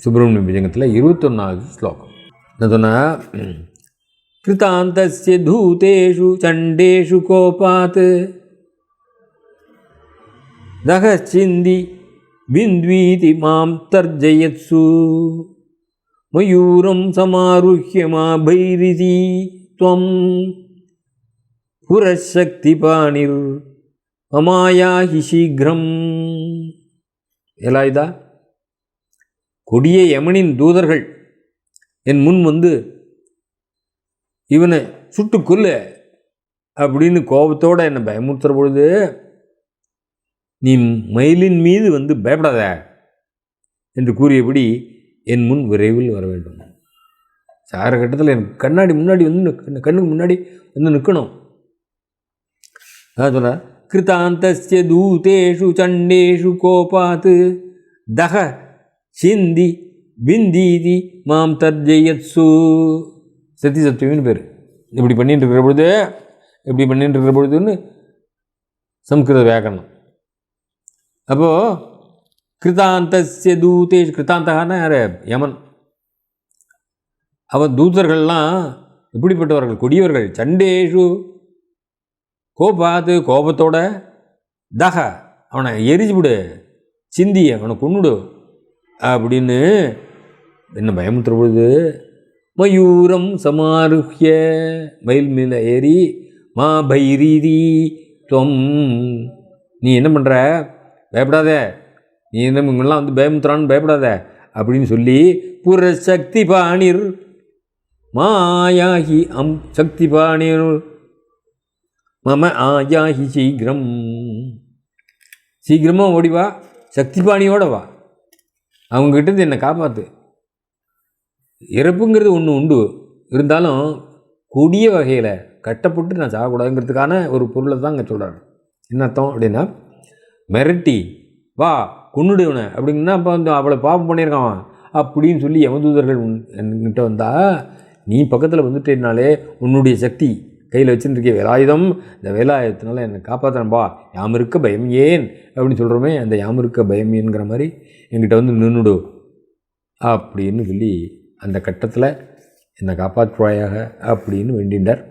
சுப்பிரமணிய விஜயத்தில் இருபத்தொன்னாவது ஸ்லோகம். என்ன சொன்னால் கிருதாந்தஸ்ய தூதேஷு சண்டேஷு கோபாத் தகச்சிந்தி பிந்த்வீதி மாம் தர்ஜயத்சு மயூரம் சமாருஹ்ய மா பைரிதி துவம் புரசக்தி பாணிர் அமாயாஹி சீக்கிரம் எலாயுதா கொடிய யமனின் தூதர்கள். என் முன் வந்து இவனை சுட்டு கொல்லு அப்படின்னு கோபத்தோடு என்னை பயமுறுத்துற பொழுது நீ மயிலின் மீது வந்து பயப்படாத என்று கூறியபடி என் முன் விரைவில் வர வேண்டும். சார கட்டத்தில் எனக்கு கண்ணாடி முன்னாடி வந்து கண்ணுக்கு முன்னாடி வந்து நிற்கணும் அதான் சொல்ல கிருதாந்தஸ்ய தூதேஷு சண்டேஷு கோபாத்து தக சிந்தி பிந்தீதி மாம் தர்ஜயத்சு. சத்தி சத்துவின்னு பேர். இப்படி பண்ணிட்டு இருக்கிற பொழுது இப்படி பண்ணிட்டு இருக்கிற பொழுதுன்னு சம்ஸ்கிருத வியாக்கரணம். அப்போது கிருதாந்தசிய தூதேஷ் கிருதாந்தகான யார்? யமன். அவன் தூதர்கள்லாம் எப்படிப்பட்டவர்கள் கொடியவர்கள். சண்டேஷு கோபாத்து கோபத்தோட தக. அவனை எரிஞ்சு விடு. சிந்தி அவனை கொண்டுடு அப்படின்னு. என்ன பயமுத்துற பொழுது? மயூரம் சமாருஹ்ய மயில் மேல ஏறி மா பைரீதி தொம் நீ என்ன பண்ணுற பயப்படாத. நீ என்ன இவங்கெல்லாம் வந்து பயமுத்துறான்னு பயப்படாத. அப்படின்னு சொல்லி புற சக்தி பாணிர் மாயாகி அம் சக்தி பாணிர் மம ஆயாஹி சீக்கிரம். சீக்கிரமாக ஓடி வா. சக்தி பாணியோட வா. அவங்ககிட்ட இருந்து என்னை காப்பாற்று இறப்புங்கிறது ஒன்று உண்டு. இருந்தாலும் கொடிய வகையில் கட்டப்பட்டு நான் சாகக்கூடாதுங்கிறதுக்கான ஒரு பொருளை தான் அங்கே சொல்கிறாரு என்ன அர்த்தம் அப்படின்னா மிரட்டி வா கொன்னுடுவனை அப்படின்னா அப்போ வந்து அவளை பாவம் பண்ணியிருக்கான். அப்படின்னு சொல்லி யமதூதர்கள் உன் என்கிட்ட வந்தால் நீ பக்கத்தில் வந்துட்டேனாலே உன்னுடைய சக்தி கையில் வச்சுருக்கே வேலாயுதம் இந்த வேலாயுதத்தினால என்னை காப்பாற்றுறப்பா யாம் இருக்க பயம் ஏன்? அப்படின்னு சொல்கிறோமே அந்த யாம் இருக்க பயம் ஏன்கிற மாதிரி என்கிட்ட வந்து நின்றுடு அப்படின்னு சொல்லி அந்த கட்டத்தில் என்னை காப்பாற்றுவாயாக அப்படின்னு வேண்டிண்டார்